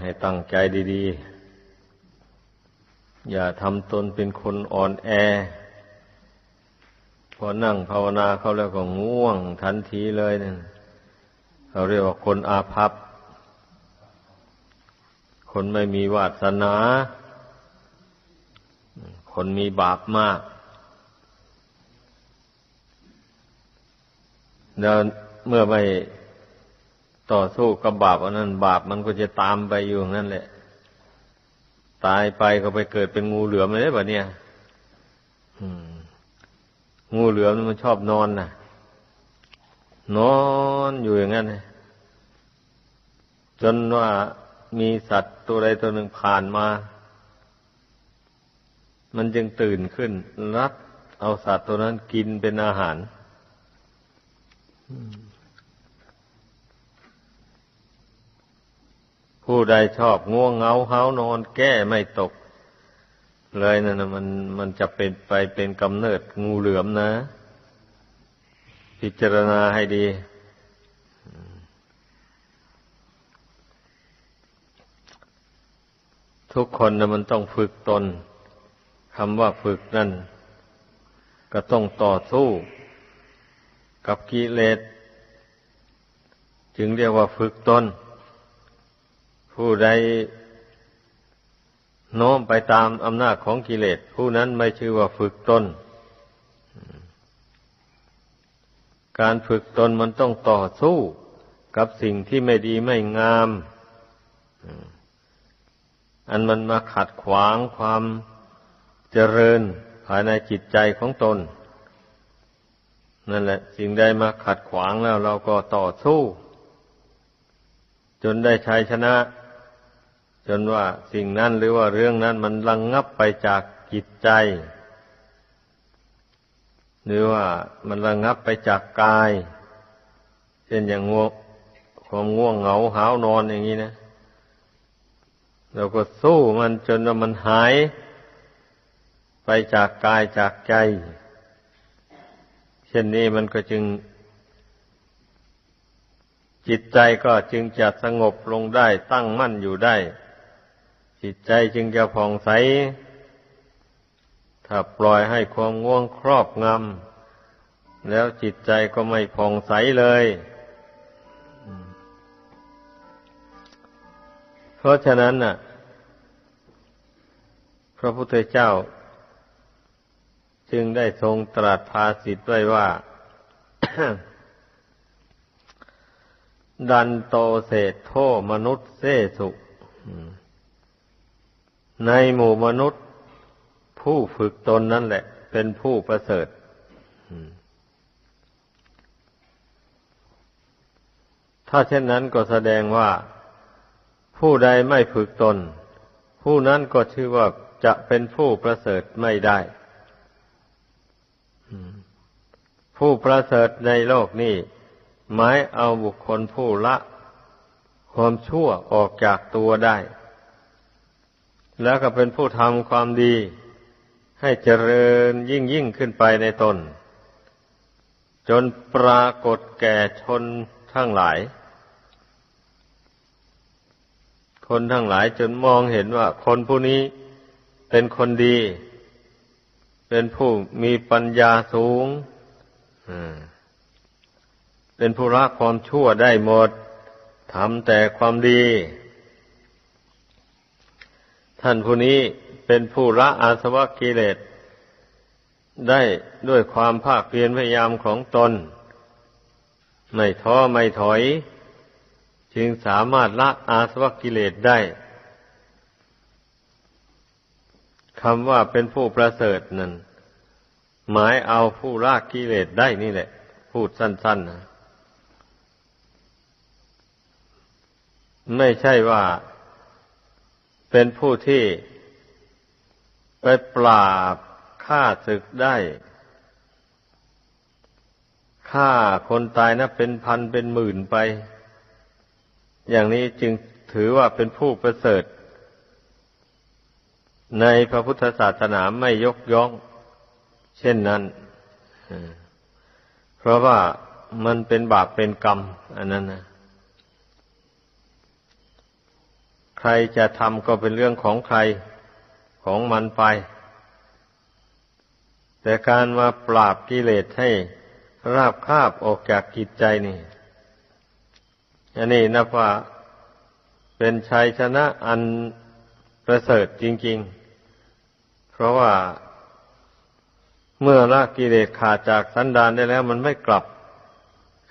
ให้ตั้งใจดีๆ อย่าทำตนเป็นคนอ่อนแอ พอนั่งภาวนาเขาแล้วก็ง่วงทันทีเลยนั่นเขาเรียกว่าคนอาภัพ คนไม่มีวาสนา คนมีบาปมากแล้วเมื่อไม่ ต่อสู้กับบาปอันนั้นบาปมันก็จะตามไปอยู่นั่นแหละ ตายไปก็ไปเกิดเป็นงูเหลือมเลยแบบเนี้ยงูเหลือมมันชอบนอนน่ะ นอนอยู่อย่างนั้นจนว่ามีสัตว์ตัวใดตัวหนึ่งผ่านมา มันจึงตื่นขึ้น รัดเอาสัตว์ตัวนั้นกินเป็นอาหาร ผู้ใดชอบง่วงเงาเฮานอนแก้ไม่ตก เลยนั่นนะมันมันจะเป็นไปเป็นกำเนิดงูเหลือมนะ พิจารณาให้ดี ทุกคนนะมันต้องฝึกตนคำว่าฝึกนั่น ก็ต้องต่อสู้กับกิเลสจึงเรียกว่าฝึกตน ผู้ใดโน้มไปตามอำนาจของกิเลส ผู้นั้นไม่ชื่อว่าฝึกตน การฝึกตนมันต้องต่อสู้กับสิ่งที่ไม่ดีไม่งาม อันมันมาขัดขวางความเจริญภายในจิตใจของตน นั่นแหละ สิ่งใดมาขัดขวางแล้วเราก็ต่อสู้ จนได้ชัยชนะ จนว่าสิ่งนั้นหรือว่าเรื่องนั้นมันระงงับไปจากจิตใจ หรือว่ามันระงงับไปจากกาย เช่นอย่างง่วงความง่วงเหงาหาวนอนอย่างนี้นะเราก็สู้มันจนว่ามันหาย ไปจากกายจากใจ เช่นนี้มันก็จึง จิตใจก็จึงจะสงบลงได้ตั้งมั่นอยู่ได้ จิตใจจึงจะผ่องใส ถ้าปล่อยให้ความง่วงครอบงำแล้วจิตใจก็ไม่ผ่องใสเลยเพราะฉะนั้นน่ะ พระพุทธเจ้า จึงได้ทรงตรัสภาสิทธ์ไว้ว่า ดันโตเศษโทมนุษย์เสสุ ในหมู่มนุษย์ ผู้ฝึกตนนั่นแหละ เป็นผู้ประเสริฐถ้าเช่นนั้นก็แสดงว่า ผู้ใดไม่ฝึกตน ผู้นั้นก็ชื่อว่าจะเป็นผู้ประเสริฐไม่ได้ผู้ประเสริฐในโลกนี้หมายเอาบุคคลผู้ละ ความชั่วออกจากตัวได้ แล้วก็เป็นผู้ทำความดี ให้เจริญยิ่งยิ่งขึ้นไปในตน จนปรากฏแก่ชนทั้งหลาย คนทั้งหลายจนมองเห็นว่า คนผู้นี้เป็นคนดี เป็นผู้มีปัญญาสูงเป็นผู้รักความชั่วได้หมดทำแต่ความดี ท่านผู้นี้เป็นผู้ละอาสวะกิเลสได้ด้วยความภาคเพียรพยายามของตน ไม่ท้อไม่ถอย จึงสามารถละอาสวะกิเลสได้คำว่าเป็นผู้ประเสริฐนั้น หมายเอาผู้ละกิเลสได้นี่แหละ พูดสั้นๆนะไม่ใช่ว่า เป็นผู้ที่ไปปราบฆ่าศึกได้ฆ่าคนตายนะเป็นพันเป็นหมื่นไป อย่างนี้จึงถือว่าเป็นผู้ประเสริฐ ในพระพุทธศาสนาไม่ยกย่อง เช่นนั้น เพราะว่ามันเป็นบาปเป็นกรรม อันนั้นนะ ใครจะทำก็เป็นเรื่องของใครของมันไป แต่การมาปราบกิเลสให้ราบคาบออกจากกิจใจนี่อันนี้นับว่าเป็นชัยชนะอันประเสริฐจริง ๆ เพราะว่าเมื่อละกิเลสขาดจากสันดานได้แล้ว มันไม่กลับ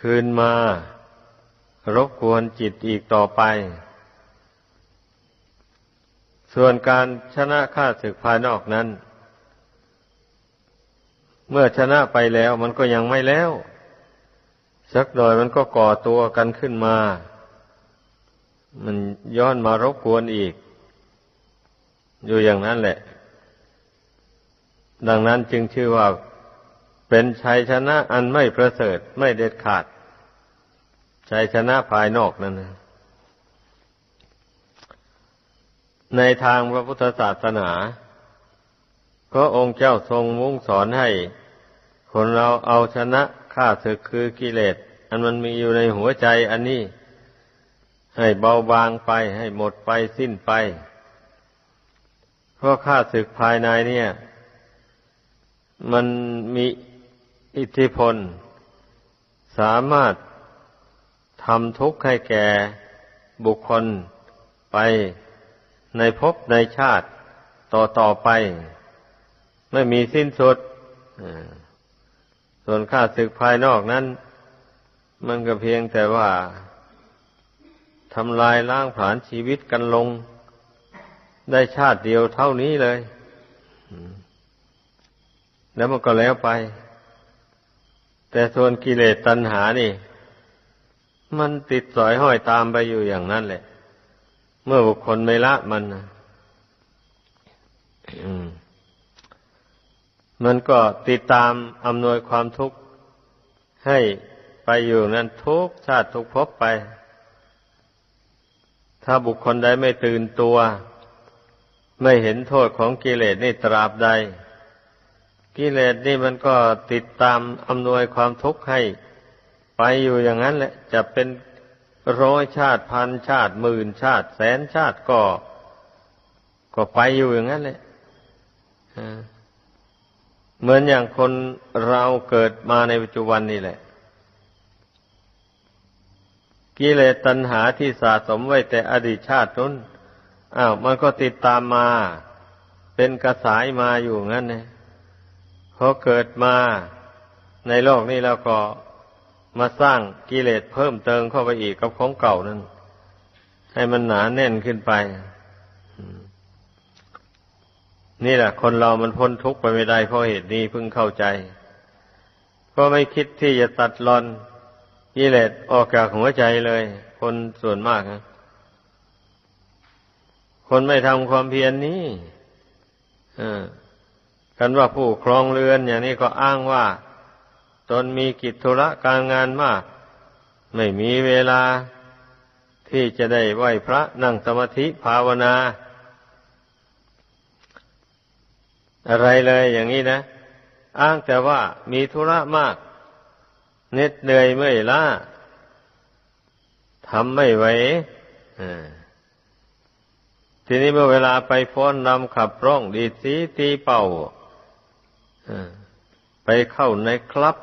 คืนมารบกวนจิตอีกต่อไป ส่วนการชนะข้าศึกภายนอกนั้น เมื่อชนะไปแล้วมันก็ยังไม่แล้ว สักหน่อยมันก็ก่อตัวกันขึ้นมา มันย้อนมารบกวนอีก อยู่อย่างนั้นแหละ ดังนั้นจึงชื่อว่าเป็นชัยชนะอันไม่ประเสริฐไม่เด็ดขาดชัยชนะภายนอกนั่นนะ ในทางพระพุทธศาสนาก็องค์เจ้าทรงมุ่งสอนให้ คนเราเอาชนะข้าศึกคือกิเลส อันมันมีอยู่ในหัวใจอันนี้ ให้เบาบางไปให้หมดไปสิ้นไป เพราะข้าศึกภายในเนี่ย มันมีอิทธิพล สามารถทำทุกข์ให้แก่บุคคลไป ในภพในชาติต่อต่อไป ไม่มีสิ้นสุดส่วนข้าศึกภายนอกนั้น มันก็เพียงแต่ว่าทำลายล้างผลาญชีวิตกันลง ได้ชาติเดียวเท่านี้เลย แล้วมันก็แล้วไป แต่ส่วนกิเลสตัณหานี่ มันติดสอยห้อยตามไปอยู่อย่างนั้นแหละ เมื่อบุคคลไม่ละมันมันก็ติดตามอำนวยความทุกข์ให้ไปอยู่นั้นทุกชาติทุกภพไป ถ้าบุคคลใดไม่ตื่นตัว ไม่เห็นโทษของกิเลสนี่ตราบใด กิเลสนี่มันก็ติดตามอำนวยความทุกข์ให้ ไปอยู่อย่างนั้นแหละ จะเป็น ร้อยชาติพันชาติหมื่นชาติ แสนชาติก็ ก็ไปอยู่อย่างนั้นแหละเหมือนอย่างคนเราเกิดมาในปัจจุบันนี่แหละ กิเลสตัณหาที่สะสมไว้แต่อดีตชาตินั้นอ้าวมันก็ติดตามมา เป็นกระสายมาอยู่งั้นเนี่ยพอเกิดมาในโลกนี้แล้วก็ มาสร้างกิเลสเพิ่มเติมเข้าไปอีกกับของเก่านั้นให้มันหนาแน่นขึ้นไป นี่แหละ คนเรามันพ้นทุกข์ไปไม่ได้เพราะเหตุนี้เพิ่งเข้าใจ ก็ไม่คิดที่จะตัดรอนกิเลสออกจากหัวใจเลย คนส่วนมากนะคนไม่ทำความเพียรนนี้กันว่าผู้ครองเรือนอย่างนี้ก็อ้างว่า ตนมีกิจธุระการงานมาก ไม่มีเวลาที่จะได้ไหวพระนั่งสมาธิภาวนา อะไรเลยอย่างนี้นะ อ้างแต่ว่ามีธุระมากเหน็ดเหนื่อยเมื่อยล้าทำไม่ไหวทีนี้เมื่อเวลาไปฟ้อนนำขับร้องดีสีตีเป่าไปเข้าในคลับ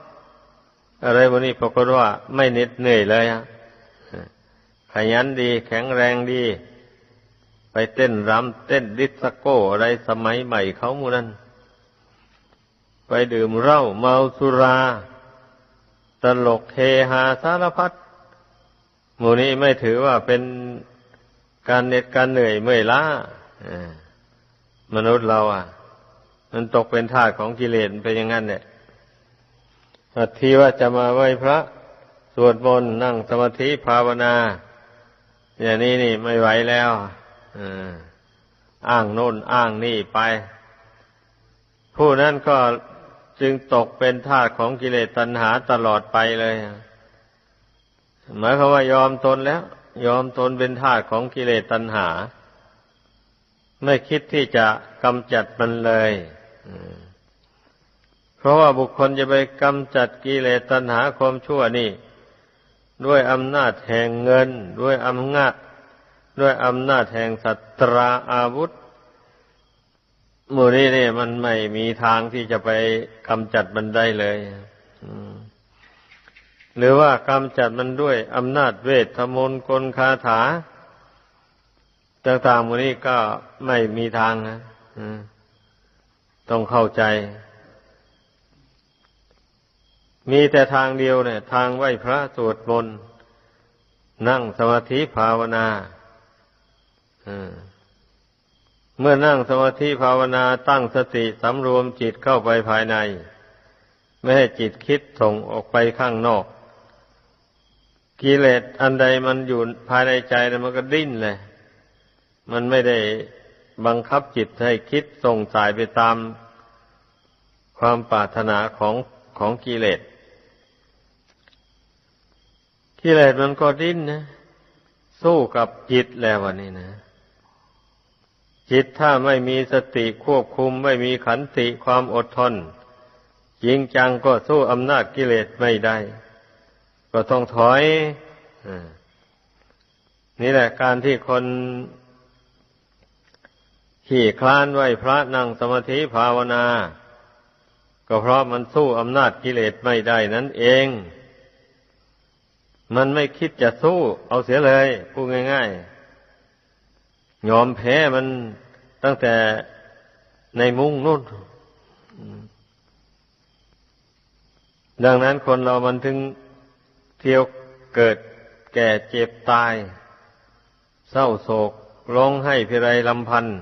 อะไรวันนี้ปรากฏว่าไม่เหน็ดเหนื่อยเลยฮะขยันดี แข็งแรงดี ไปเต้นรำเต้นดิสโก้อะไรสมัยใหม่เขามูนั้น ไปดื่มเหล้าเมาสุรา ตลกเฮฮาสารพัดหมู่นี้ไม่ถือว่าเป็นการเหน็ดการเหนื่อยเมื่อยล้ามนุษย์เราอะ มันตกเป็นทาสของกิเลสเป็นอย่างนั้นเนี่ย ทีว่าจะมาไหว้พระสวดมนต์นั่งสมาธิภาวนา อย่างนี้นี่ไม่ไหวแล้วอ้างโน่นอ้างนี่ไป ผู้นั้นก็จึงตกเป็นทาสของกิเลสตัณหาตลอดไปเลยหมายความว่ายอมตนแล้ว ยอมตนเป็นทาสของกิเลสตัณหา ไม่คิดที่จะกำจัดมันเลย อืม เพราะว่าบุคคลจะไปกำจัดกิเลสตัณหาความชั่วนี่ ด้วยอำนาจแห่งเงิน ด้วยอำนาจ ด้วยอำนาจแห่งสัตราอาวุธมูนี้เนี่ยมันไม่มีทางที่จะไปกำจัดมันได้เลยหรือว่ากำจัดมันด้วยอำนาจเวทมนต์กลคาถาต่างๆมูนี้ก็ไม่มีทางนะต้องเข้าใจ มีแต่ทางเดียวเนี่ย ทางไหวพระสวดมนต์นั่งสมาธิภาวนาเมื่อนั่งสมาธิภาวนาตั้งสติสำรวมจิตเข้าไปภายใน ไม่ให้จิตคิดส่งออกไปข้างนอก กิเลสอันใดมันอยู่ภายในใจแล้วมันก็ดิ้นเลย มันไม่ได้บังคับจิตให้คิดส่งสายไปตามความปรารถนาของของกิเลส กิเลสมันก็ดิ้นนะ สู้กับจิตแล้ววันนี้นะ จิตถ้าไม่มีสติควบคุมไม่มีขันติความอดทนจริงจังก็สู้อำนาจกิเลสไม่ได้ ก็ต้องถอยนี่แหละการที่คนขี่คลานไหวพระนั่งสมาธิภาวนา ก็เพราะมันสู้อำนาจกิเลสไม่ได้นั่นเอง มันไม่คิดจะสู้ เอาเสียเลยพูดง่าย ๆ ยอมแพ้มันตั้งแต่ในมุ้งนู่นดังนั้นคนเรามันถึงเที่ยวเกิดแก่เจ็บตาย เศร้าโศกร้องไห้พิไรลำพันธ์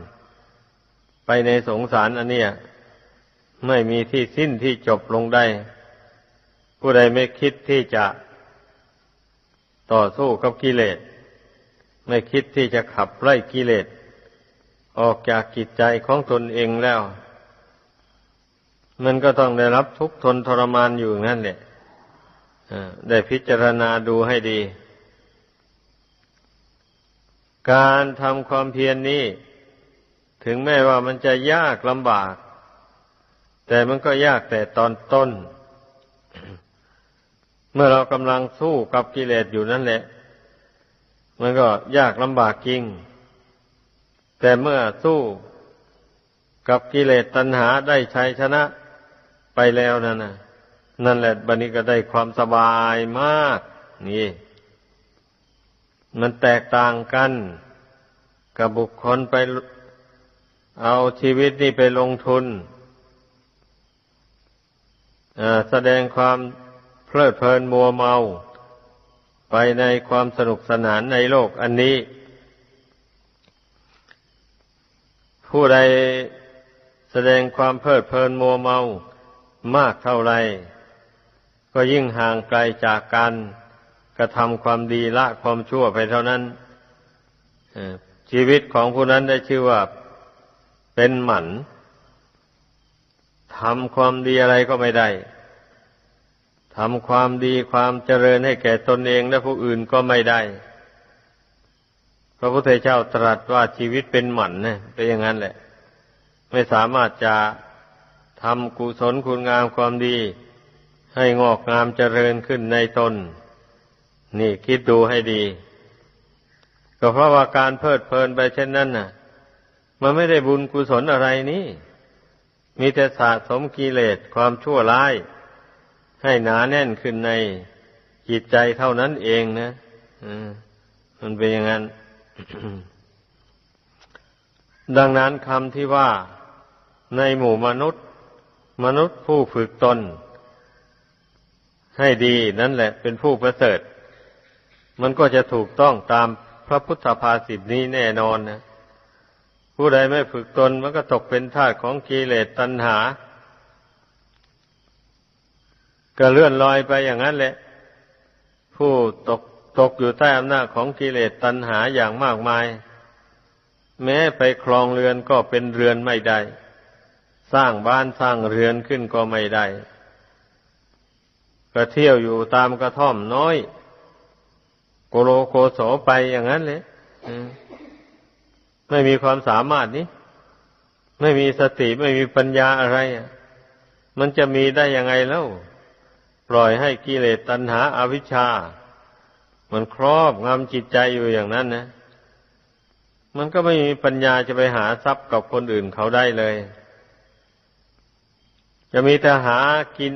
ไปในสงสารอันเนี้ยไม่มีที่สิ้นที่จบลงได้ ผู้ใดไม่คิดที่จะ ต่อสู้กับกิเลส ไม่คิดที่จะขับไล่กิเลส ออกจากกิจใจของตนเองแล้ว มันก็ต้องได้รับทุกข์ทนทรมานอยู่นั่นแหละได้พิจารณาดูให้ดี การทำความเพียรนนี้ ถึงแม้ว่ามันจะยากลำบาก แต่มันก็ยากแต่ตอนต้น เมื่อเรากำลังสู้กับกิเลสอยู่นั่นแหละ มันก็ยากลำบากจริง แต่เมื่อสู้กับกิเลสตัณหาได้ชัยชนะไปแล้วนั่นนะนั่นแหละบันนี้ก็ได้ความสบายมาก นี่ มันแตกต่างกัน กับบุคคลไปเอาชีวิตนี่ไปลงทุนแสดงความ เพลิดเพลินมัวเมา ไปในความสนุกสนานในโลกอันนี้ ผู้ใดแสดงความเพลิดเพลินมัวเมามากเท่าไร ก็ยิ่งห่างไกลจากการกระทำความดีละความชั่วไปเท่านั้นชีวิตของผู้นั้นได้ชื่อว่าเป็นหมันทำความดีอะไรก็ไม่ได้ ทำความดีความเจริญให้แก่ตนเองและผู้อื่นก็ไม่ได้ พระพุทธเจ้าตรัสว่าชีวิตเป็นหมันนะเป็นอย่างนั้นแหละ ไม่สามารถจะทำกุศลคุณงามความดี ให้งอกงามเจริญขึ้นในตน นี่คิดดูให้ดี ก็เพราะว่าการเพลิดเพลินไปเช่นนั้นน่ะ มันไม่ได้บุญกุศลอะไรนี่ มีแต่สะสมกิเลสความชั่วร้าย ให้หนาแน่นขึ้นในจิตใจเท่านั้นเองนะมันเป็นอย่างนั้น ดังนั้นคำที่ว่าในหมู่มนุษย์ มนุษย์ผู้ฝึกตน ให้ดีนั่นแหละ เป็นผู้ประเสริฐ มันก็จะถูกต้องตามพระพุทธภาษิตนี้แน่นอนนะผู้ใดไม่ฝึกตนมันก็ตกเป็นทาสของกิเลสตัณหา ก็เลื่อนลอยไปอย่างนั้นแหละ ผู้ตกตกอยู่ใต้อำนาจของกิเลสตัณหาอย่างมากมาย แม้ไปคลองเรือนก็เป็นเรือนไม่ได้ สร้างบ้านสร้างเรือนขึ้นก็ไม่ได้ก็เที่ยวอยู่ตามกระท่อมน้อย โกโลโกโสไปอย่างนั้นเลยไม่มีความสามารถนี้ ไม่มีสติไม่มีปัญญาอะไรมันจะมีได้ยังไงแล้ว ปล่อยให้กิเลสตัณหาอาวิชชา มันครอบงำจิตใจอยู่อย่างนั้นนะ มันก็ไม่มีปัญญาจะไปหาทรัพย์กับคนอื่นเขาได้เลย จะมีแต่หากิน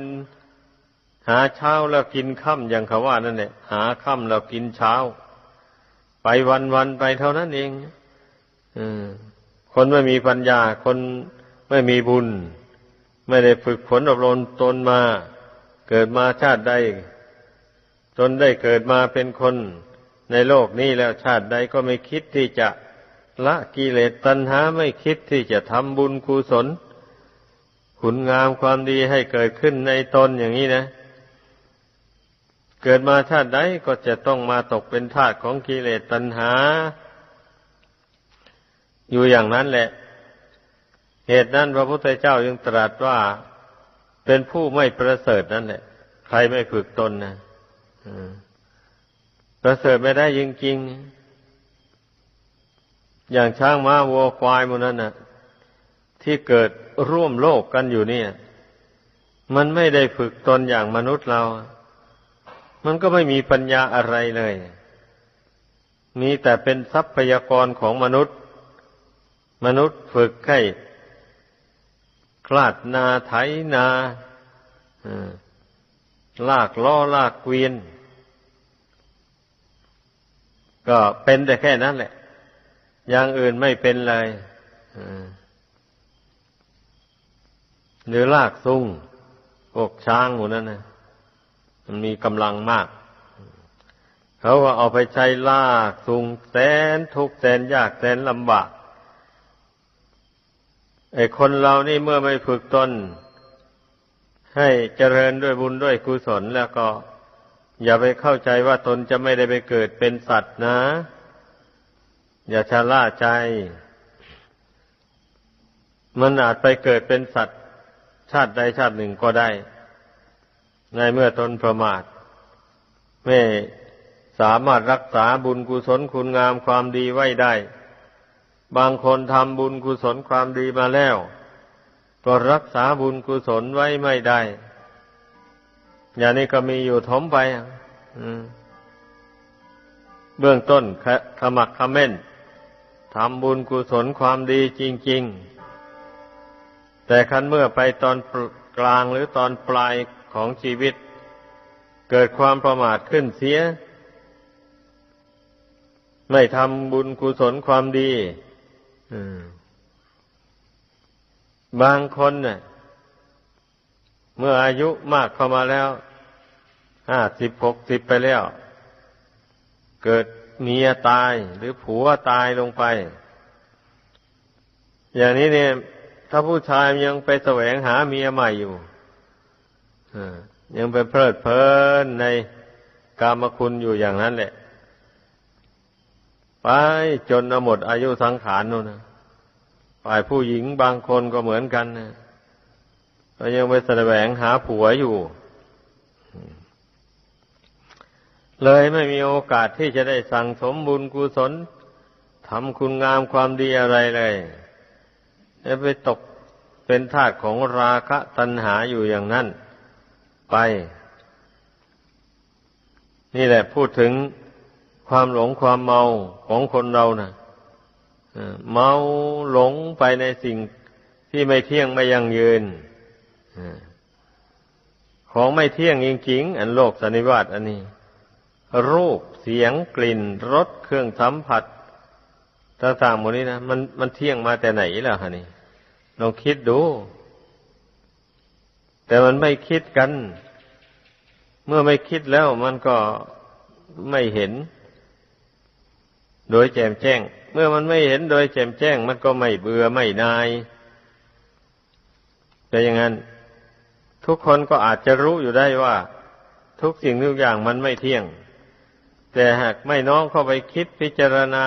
หาเช้าแล้วกินค่ำอย่างเขาว่านั่นแหละหาค่ำแล้วกินเช้า ไปวันวันไปเท่านั้นเองอคนไม่มีปัญญา คนไม่มีบุญ ไม่ได้ฝึกฝนอบรมตนมา เกิดมาชาติใด จนได้เกิดมาเป็นคนในโลกนี้แล้วชาติใดก็ไม่คิดที่จะละกิเลสตัณหาไม่คิดที่จะทำบุญกุศล คุณงามความดีให้เกิดขึ้นในตนอย่างนี้นะ เกิดมาชาติใดก็จะต้องมาตกเป็นทาสของกิเลสตัณหา อยู่อย่างนั้นแหละ เหตุนั้นพระพุทธเจ้ายังตรัสว่า เป็นผู้ไม่ประเสริฐนั่นแหละ ใครไม่ฝึกตนนะประเสริฐไม่ได้จริงๆ อย่างช้างม้าวัวควายมันนั้นนะที่เกิดร่วมโลกกันอยู่เนี่ย มันไม่ได้ฝึกตนอย่างมนุษย์เรา มันก็ไม่มีปัญญาอะไรเลย มีแต่เป็นทรัพยากรของมนุษย์ มนุษย์ฝึกให้ คลาดนาไถนาลากล้อลากเกวียน ก็เป็นแต่แค่นั้นแหละ อย่างอื่นไม่เป็นเลยหรือลากซุงพวกช้างหมูนั่นนะมันมีกำลังมาก เขาก็เอาไปใช้ลากซุงแสนทุกแสนยากแสนลำบาก ไอ้คนเรานี่เมื่อไม่ฝึกตน ให้เจริญด้วยบุญด้วยกุศลแล้วก็ อย่าไปเข้าใจว่าตนจะไม่ได้ไปเกิดเป็นสัตว์นะ อย่าชะล่าใจ มันอาจไปเกิดเป็นสัตว์ ชาติใดชาติหนึ่งก็ได้ ในเมื่อตนประมาท ไม่สามารถรักษาบุญกุศลคุณงามความดีไว้ได้ บางคนทำบุญกุศลความดีมาแล้ว ก็รักษาบุญกุศลไว้ไม่ได้ อย่างนี้ก็มีอยู่ทมไปเบื้องต้นขมักขม้นทำบุญกุศลความดีจริง ๆ แต่คันเมื่อไปตอนกลางหรือตอนปลายของชีวิต เกิดความประมาทขึ้นเสีย ไม่ทำบุญกุศลความดี บางคนเนี่ยเมื่ออายุมากเข้ามาแล้วห้าสิบหกสิบไปแล้ว เกิดเมียตายหรือผัวตายลงไป อย่างนี้เนี่ย ถ้าผู้ชายยังไปแสวงหาเมียใหม่อยู่ยังไปเพลิดเพลินในกามคุณอยู่อย่างนั้นแหละ ไปจนหมดอายุสังขารนู่นนะฝ่ายผู้หญิงบางคนก็เหมือนกันนะก็ยังไปแสวงหาผัวอยู่ เลยไม่มีโอกาสที่จะได้สั่งสมบุญกุศลทำคุณงามความดีอะไรเลยจะไปตกเป็นทาสของราคะตัณหาอยู่อย่างนั้น ไป นี่แหละพูดถึง ความหลงความเมาของคนเรานะ่ะเมาหลงไปในสิ่งที่ไม่เที่ยงไม่ยั่งยืนของไม่เที่ยงจริงๆ อันโลกสันนิวาตอันนี้ รูปเสียงกลิ่นรสเครื่องสัมผัสต่างๆหมดนี้นะมันมันเที่ยงมาแต่ไหนล่ะฮะนี่ลองคิดดู แต่มันไม่คิดกัน เมื่อไม่คิดแล้วมันก็ไม่เห็น โดยแจ่มแจ้ง เมื่อมันไม่เห็นโดยแจ่มแจ้ง มันก็ไม่เบื่อไม่นายแต่อย่างนั้น ทุกคนก็อาจจะรู้อยู่ได้ว่า ทุกสิ่งทุกอย่างมันไม่เที่ยง แต่หากไม่น้อมเข้าไปคิดพิจารณา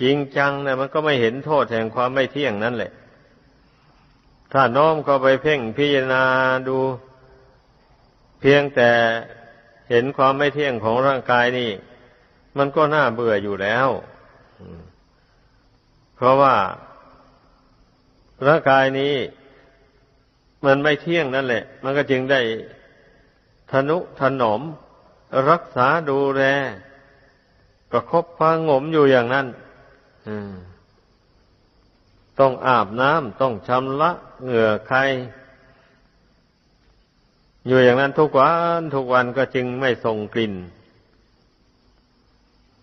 จริงจังเนี่ยมันก็ไม่เห็นโทษแห่งความไม่เที่ยงนั่นแหละ ถ้าน้อมเข้าไปเพ่งพิจารณาดู เพียงแต่เห็นความไม่เที่ยงของร่างกายนี่ มันก็น่าเบื่ออยู่แล้ว เพราะว่าร่างกายนี้ มันไม่เที่ยงนั่นแหละ มันก็จึงได้ทนุถนอม รักษาดูแล ประคบพังงมอยู่อย่างนั้นต้องอาบน้ำต้องชำระเหงื่อใคร อยู่อย่างนั้นทุกวันทุกวันก็จึงไม่ส่งกลิ่น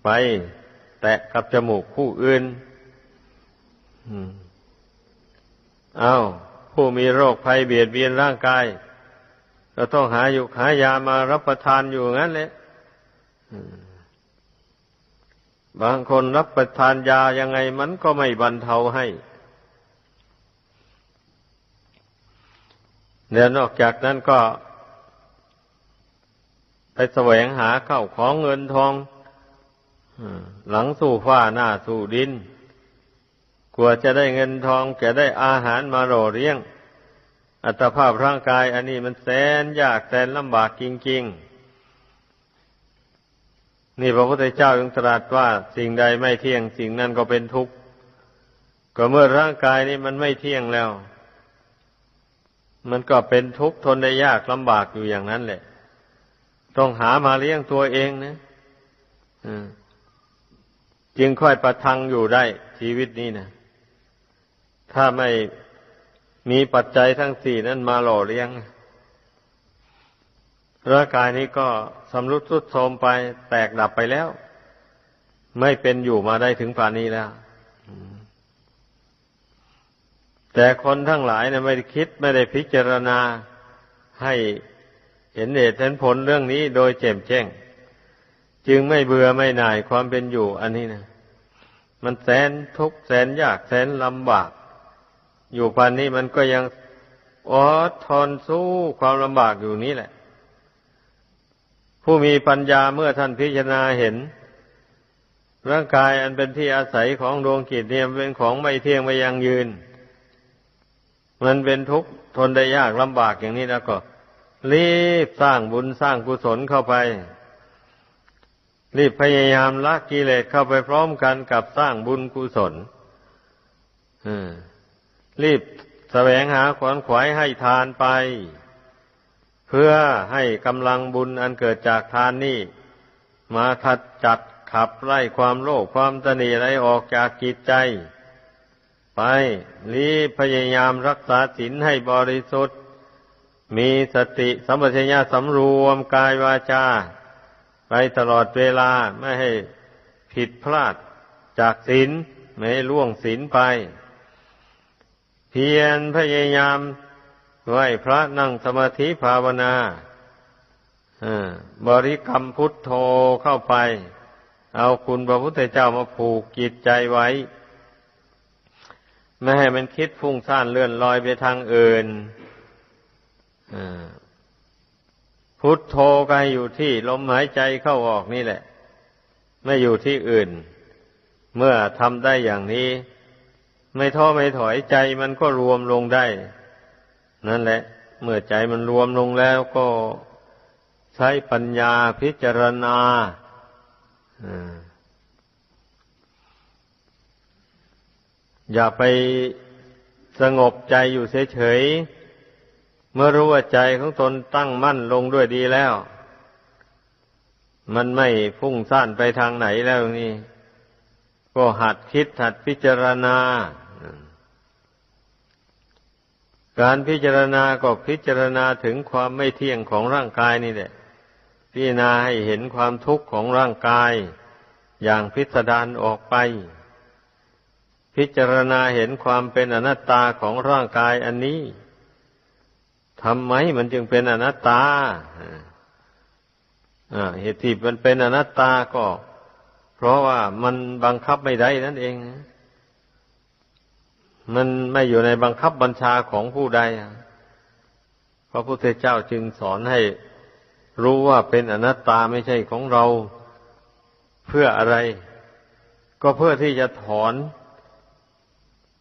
ไป แตะกับจมูกผู้อื่นเอา้าผู้มีโรคภัยเบียดเบียนร่างกายเราต้องหาอยู่หายามารับประทานอยู่งั้นแหละบางคนรับประทานยายังไงมันก็ไม่บรรเทาให้เดี๋ยวนอกจากนั้นก็ ไปแสวงหาเข้าของเงินทอง หลังสู่ฟ้าหน้าสู่ดิน กลัวจะได้เงินทองจะได้อาหารมาโรเลี้ยง อัตภาพร่างกายอันนี้มันแสนยากแสนลำบากจริง ๆ นี่พระพุทธเจ้ายังตรัสว่าสิ่งใดไม่เที่ยง สิ่งนั้นก็เป็นทุกข์ ก็เมื่อร่างกายนี้มันไม่เที่ยงแล้ว มันก็เป็นทุกข์ทนได้ยากลำบากอยู่อย่างนั้นแหละ ต้องหามาเลี้ยงตัวเองนะอืม จึงค่อยประทังอยู่ได้ชีวิตนี้นะถ้าไม่มีปัจจัยทั้งสี่นั้นมาหล่อเลี้ยงร่างกายนี้ก็สำรุดทรุดโทรมไปแตกดับไปแล้ว ไม่เป็นอยู่มาได้ถึงป่านนี้แล้ว แต่คนทั้งหลายเนี่ยไม่ได้คิดไม่ได้พิจารณาให้เห็นเหตุเห็นผลเรื่องนี้โดยแจ่มแจ้ง จึงไม่เบื่อไม่หน่ายความเป็นอยู่ อันนี้นะมันแสนทุกข์แสนยากแสนลำบาก อยู่พันนี้มันก็ยังอดทนสู้ความลำบากอยู่นี้แหละ ผู้มีปัญญาเมื่อท่านพิจารณาเห็น ร่างกายอันเป็นที่อาศัยของดวงกิจเนี่ยเป็นของไม่เที่ยงไม่ยังยืน มันเป็นทุกข์ทนได้ยากลำบากอย่างนี้แล้วก็ รีบสร้างบุญสร้างกุศลเข้าไป รีบพยายามละกิเลสเข้าไปพร้อมกันกับสร้างบุญกุศลรีบแสวงหาขวนขวายให้ทานไป เพื่อให้กำลังบุญอันเกิดจากทานนี้มาขัดจัดขับไล่ความโลภความตนีอะไรออกจากจิตใจ ไปรีบพยายามรักษาศีลให้บริสุทธิ์ มีสติสัมปชัญญะสำรวมกายวาจา ไปตลอดเวลาไม่ให้ผิดพลาดจากศีลไม่ให้ล่วงศีลไป เพียรพยายามไหวพระนั่งสมาธิภาวนาบริกรรมพุทโธเข้าไป เอาคุณพระพุทธเจ้ามาผูกจิตใจไว้ ไม่ให้มันคิดฟุ้งซ่านเลื่อนลอยไปทางอื่น พุทโธก็อยู่ที่ลมหายใจเข้าออกนี่แหละ ไม่อยู่ที่อื่น เมื่อทำได้อย่างนี้ ไม่ท้อไม่ถอยใจมันก็รวมลงได้ นั่นแหละ เมื่อใจมันรวมลงแล้วก็ใช้ปัญญาพิจารณาอ่าอย่าไปสงบใจอยู่เฉยๆ เมื่อรู้ว่าใจของตนตั้งมั่นลงด้วยดีแล้ว มันไม่ฟุ้งซ่านไปทางไหนแล้วนี่ ก็หัดคิดหัดพิจารณา การพิจารณาก็พิจารณาถึงความไม่เที่ยงของร่างกายนี่แหละ พิจารณาให้เห็นความทุกข์ของร่างกาย อย่างพิสดารออกไป พิจารณาเห็นความเป็นอนัตตาของร่างกายอันนี้ ทำไมมันจึงเป็นอนัตตาเหตุที่มันเป็นอนัตตาก็ เพราะว่ามันบังคับไม่ได้นั่นเอง มันไม่อยู่ในบังคับบัญชาของผู้ใดพระพุทธเจ้าจึงสอนให้รู้ว่าเป็นอนัตตาไม่ใช่ของเราเพื่ออะไร ก็เพื่อที่จะถอน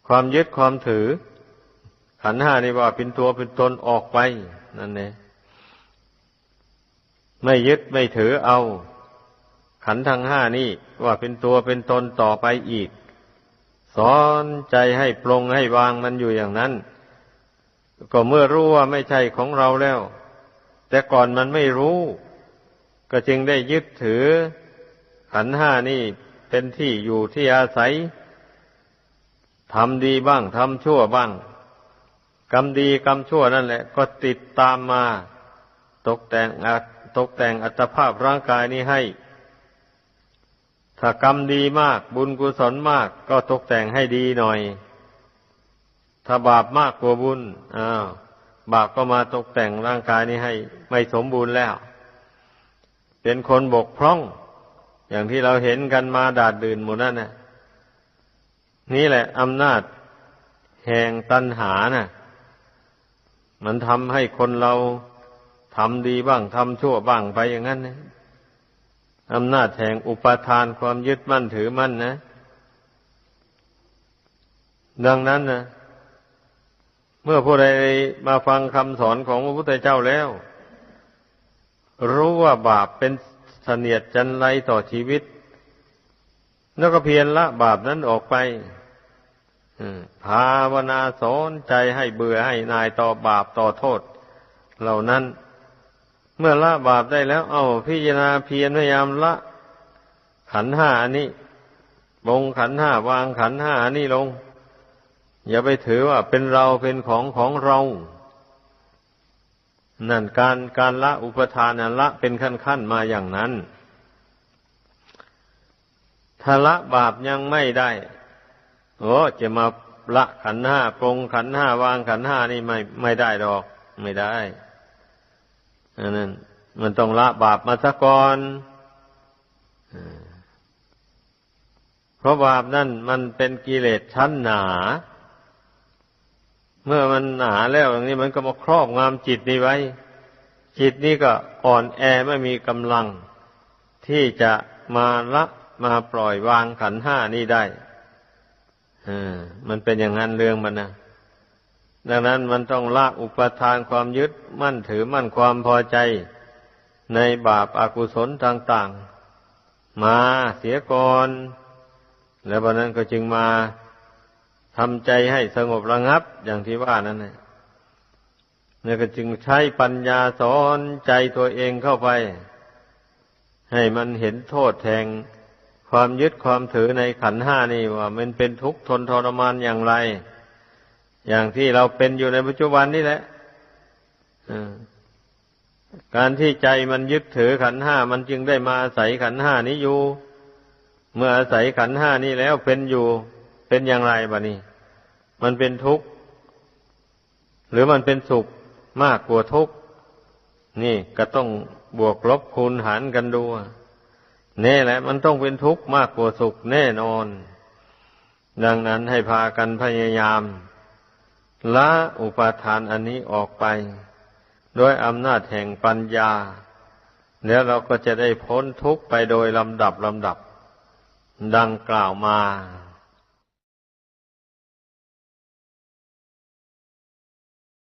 ความยึดความถือ ขันห้านี่ว่าเป็นตัวเป็นตนออกไป นั่นเองไม่ยึดไม่ถือเอา ขันทั้งห้านี่ว่าเป็นตัวเป็นตนต่อไปอีก สอนใจให้ปรงให้วางมันอยู่อย่างนั้น ก็เมื่อรู้ว่าไม่ใช่ของเราแล้ว แต่ก่อนมันไม่รู้ ก็จึงได้ยึดถือ ขันห้านี่เป็นที่อยู่ที่อาศัยทำดีบ้างทำชั่วบ้าง กรรมดีกรรมชั่วนั่นแหละ ก็ติดตามมา ตกแต่งตกแต่งอัตภาพร่างกายนี้ให้ ถ้ากรรมดีมาก บุญกุศลมาก ก็ตกแต่งให้ดีหน่อย ถ้าบาปมากกว่าบุญอ้าวบาปก็มาตกแต่งร่างกายนี้ให้ ไม่สมบูรณ์แล้ว เป็นคนบกพร่อง อย่างที่เราเห็นกันมาดาดดื่นหมดนั่นนะนี่แหละอำนาจแห่งตัณหานะ่ะ มันทำให้คนเราทำดีบ้างทำชั่วบ้างไปอย่างนั้นนะอำนาจแห่งอุปทานความยึดมั่นถือมั่นนะ ดังนั้นนะเมื่อผู้ใดมาฟังคำสอนของพระพุทธเจ้าแล้ว รู้ว่าบาปเป็นเสนียดจันไรต่อชีวิต แล้วก็เพียรละบาปนั้นออกไป ภาวนาสอนใจให้เบื่อให้นายต่อบาปต่อโทษ เหล่านั้น เมื่อละบาปได้แล้ว เอาพิจารณาเพียรพยายามละ ขันห้าอันนี้ลงขันห้าวางขันห้าอันนี้ลง อย่าไปถือว่าเป็นเราเป็นของของเรา นั่นการการละอุปทานละเป็นขั้นขั้นมาอย่างนั้นถ้าละบาปยังไม่ได้ โอ้จะมาละขันห้าปรงขันห้าวางขันห้านี่ไม่ไม่ได้ดอก ไม่ได้อันนั้นมันต้องละบาปมาซะก่อนเพราะบาปนั่นมันเป็นกิเลสชั้นหนา เมื่อมันหนาแล้วอย่างนี้มันก็มาครอบงำจิตนี้ไว้ จิตนี้ก็อ่อนแอไม่มีกำลัง ที่จะมาละมาปล่อยวางขันห้านี้ได้ มันเป็นอย่างนั้นเรื่องมันนะดังนั้นมันต้องละอุปทานความยึดมั่นถือมั่นความพอใจ ในบาปอากุศลต่าง ๆ มาเสียก่อน แล้ววันนั้นก็จึงมาทำใจให้สงบระงับอย่างที่ว่านั่นนะนี่ก็จึงใช้ปัญญาสอนใจตัวเองเข้าไป ให้มันเห็นโทษแทง ความยึดความถือในขันห้านี่ว่า มันเป็นทุกข์ทนทรมานอย่างไร อย่างที่เราเป็นอยู่ในปัจจุบันนี่แหละการที่ใจมันยึดถือขันห้ามันจึงได้มาอาศัยขันห้านี้อยู่ เมื่ออาศัยขันห้านี้แล้วเป็นอยู่เป็นอย่างไรบะนี่มันเป็นทุกข์หรือมันเป็นสุขมากกว่าทุกข์นี่ก็ต้องบวกลบคูณหารกันดูแน่แหละ มันต้องเป็นทุกข์มากกว่าสุขแน่นอน ดังนั้นให้พากันพยายามละอุปาทานอันนี้ออกไป ด้วยอำนาจแห่งปัญญา แล้วเราก็จะได้พ้นทุกข์ไปโดยลำดับลำดับ ดังกล่าวมา